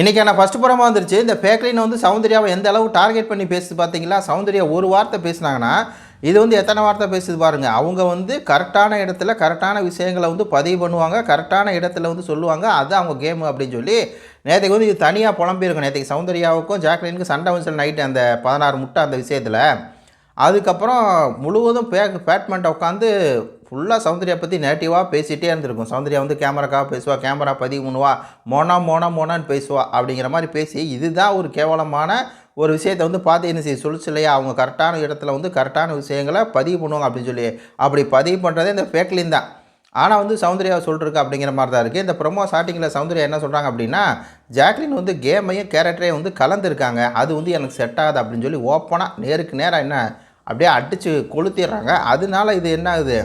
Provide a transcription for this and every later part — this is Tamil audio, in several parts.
இன்றைக்கான ஃபஸ்ட்டு படமாக வந்துருச்சு. இந்த ஃபேக்லின் வந்து சௌந்தர்யாவை எந்த அளவு டார்கெட் பண்ணி பேசுது பார்த்தீங்களா சௌந்தர்யா ஒரு வார்த்தை பேசுனாங்கன்னா இது வந்து எத்தனை வார்த்தை பேசுது பாருங்கள் அவங்க வந்து கரெக்டான இடத்துல கரெக்டான விஷயங்களை வந்து பதிவு பண்ணுவாங்க. கரெக்டான இடத்துல வந்து சொல்லுவாங்க. அது அவங்க கேமு அப்படின்னு சொல்லி நேற்றுக்கு வந்து இது தனியாக புலம்பியிருக்கும். நேற்றுக்கு சௌந்தர்யாவுக்கும் ஜாக்லினுக்கும் சண்டை வந்து நைட்டு அந்த பதினாறு முட்டை அந்த விஷயத்தில். அதுக்கப்புறம் முழுவதும் பே பேட்மெண்ட்டை உட்காந்து ஃபுல்லாக சௌந்தர்யா பற்றி நேட்டிவாக பேசிகிட்டே இருந்திருக்கும். சௌந்தர்யா வந்து கேமராக்காக பேசுவா கேமரா பதிவு பண்ணுவா மோனா மோனா மோனான்னு பேசுவா அப்படிங்கிற மாதிரி பேசி இதுதான் ஒரு கேவலமான ஒரு விஷயத்தை வந்து பார்த்து என்ன செய்ய சொல்லிச்சு இல்லையா? அவங்க கரெக்டான இடத்துல வந்து கரெக்டான விஷயங்களை பதிவு பண்ணுவாங்க அப்படின்னு சொல்லி. அப்படி பதிவு பண்ணுறதே இந்த ஃபேக்லின் தான். ஆனால் வந்து சௌந்தர்யா சொல்லிருக்கு அப்படிங்கிற மாதிரி தான் இருக்குது இந்த ப்ரொமோ ஸ்டார்டிங்கில் சௌந்தர்யா என்ன சொல்கிறாங்க அப்படின்னா ஜாக்லின் வந்து கேமையும் கேரக்டரையும் வந்து கலந்துருக்காங்க. அது வந்து எனக்கு செட் ஆகுது அப்படின்னு சொல்லி ஓப்பனாக நேருக்கு நேராக என்ன அப்படியே அடித்து கொளுத்திடுறாங்க. அதனால இது என்ன ஆகுது?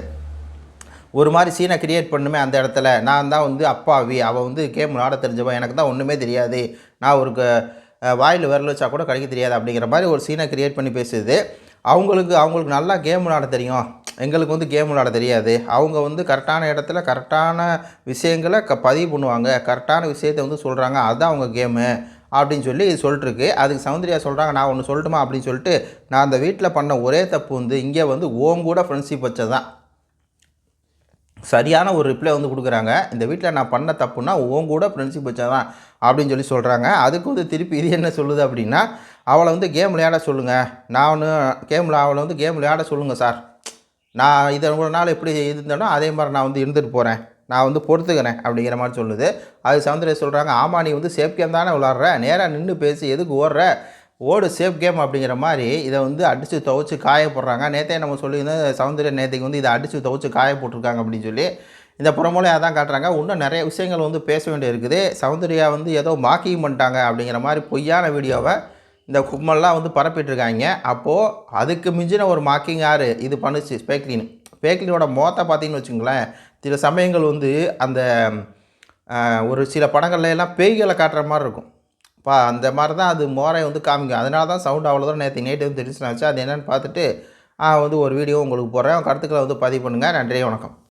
ஒரு மாதிரி சீனை கிரியேட் பண்ணுமே அந்த இடத்துல. நான் தான் வந்து அப்பாவி. அவள் வந்து கேம் விளாட தெரிஞ்சவன். எனக்கு தான் ஒன்றுமே தெரியாது. நான் ஒரு க- வாயில் விரல் வச்சா கூட கிடைக்க தெரியாது அப்படிங்கிற மாதிரி ஒரு சீனை கிரியேட் பண்ணி பேசுது. அவங்களுக்கு அவங்களுக்கு நல்லா கேம் விளாட தெரியும். எங்களுக்கு வந்து கேம் விளாட தெரியாது. அவங்க வந்து கரெக்டான இடத்துல கரெக்டான விஷயங்களை க பதிவு பண்ணுவாங்க. கரெக்டான விஷயத்தை வந்து சொல்கிறாங்க அதுதான் அவங்க கேமு அப்படின்னு சொல்லி சொல்லிட்டுருக்கு. அதுக்கு சௌந்தர்யா சொல்கிறாங்க நான் ஒன்று சொல்லட்டுமா அப்படின்னு சொல்லிட்டு நான் அந்த வீட்டில் பண்ண ஒரே தப்பு வந்து இங்கே வந்து ஓங்கூட ஃப்ரெண்ட்ஷிப் வச்சதான் சரியான ஒரு ரிப்ளை வந்து கொடுக்குறாங்க. இந்த வீட்டில் நான் பண்ண தப்புன்னா உன் கூட ஃப்ரெண்ட்ஷிப் வச்சாதான் அப்படின்னு சொல்லி சொல்கிறாங்க அதுக்கு வந்து திருப்பி இது என்ன சொல்லுது அப்படின்னா அவளை வந்து கேம் விளையாட சொல்லுங்கள் நான் ஒன்று கேமில் அவளை வந்து கேம் விளையாட சொல்லுங்கள் சார் நான் இதை ஒரு நாள் எப்படி இருந்தேனோ அதே மாதிரி நான் வந்து இருந்துட்டு போகிறேன் நான் வந்து பொறுத்துக்கிறேன் அப்படிங்கிற மாதிரி சொல்லுது. அது சௌந்தர்யா சொல்கிறாங்க ஆமாம் நீ வந்து சேஃப் தானே விளாட்ற நேராக நின்று பேசி எதுக்கு ஓடுற? ஓடு சேஃப் கேம் அப்படிங்கிற மாதிரி இதை வந்து அடித்து துவச்சி காய போடுறாங்க. நேற்றே நம்ம சொல்லியிருந்தோம் சௌந்தர்யா நேத்திக்கு வந்து இதை அடித்து துவச்சி காய போட்டிருக்காங்க அப்படின்னு சொல்லி இந்த புறமொழி அதான் காட்டுறாங்க. இன்னும் நிறைய விஷயங்கள் வந்து பேச வேண்டிய இருக்குது. சௌந்தர்யா வந்து ஏதோ மாக்கிங் பண்ணிட்டாங்க அப்படிங்கிற மாதிரி பொய்யான வீடியோவை இந்த கும்மல்லாம் வந்து பரப்பிட்டுருக்காங்க. அப்போது அதுக்கு மிஞ்சின ஒரு மாக்கிங் யார்? இது பண்ணுச்சு ஸ்பேக்லின் ஸ்பேக்லினோட மோத்தை பார்த்தீங்கன்னு வச்சுங்களேன் சில சமயங்கள் வந்து அந்த ஒரு சில படங்கள்ல எல்லாம் பேய்களை காட்டுற மாதிரி இருக்கும். பா அந்த மாதிரி தான் அது மோரை வந்து காமிக்கும். அதனால தான் சவுண்ட் அவ்வளோ தான் நேற்று நைட்டு வந்து தெரிஞ்சுனாச்சு அது என்னென்னு பார்த்துட்டு வந்து ஒரு வீடியோ உங்களுக்கு போடுறேன். கருத்துக்களை வந்து பதிவு பண்ணுங்கள் நன்றி வணக்கம்.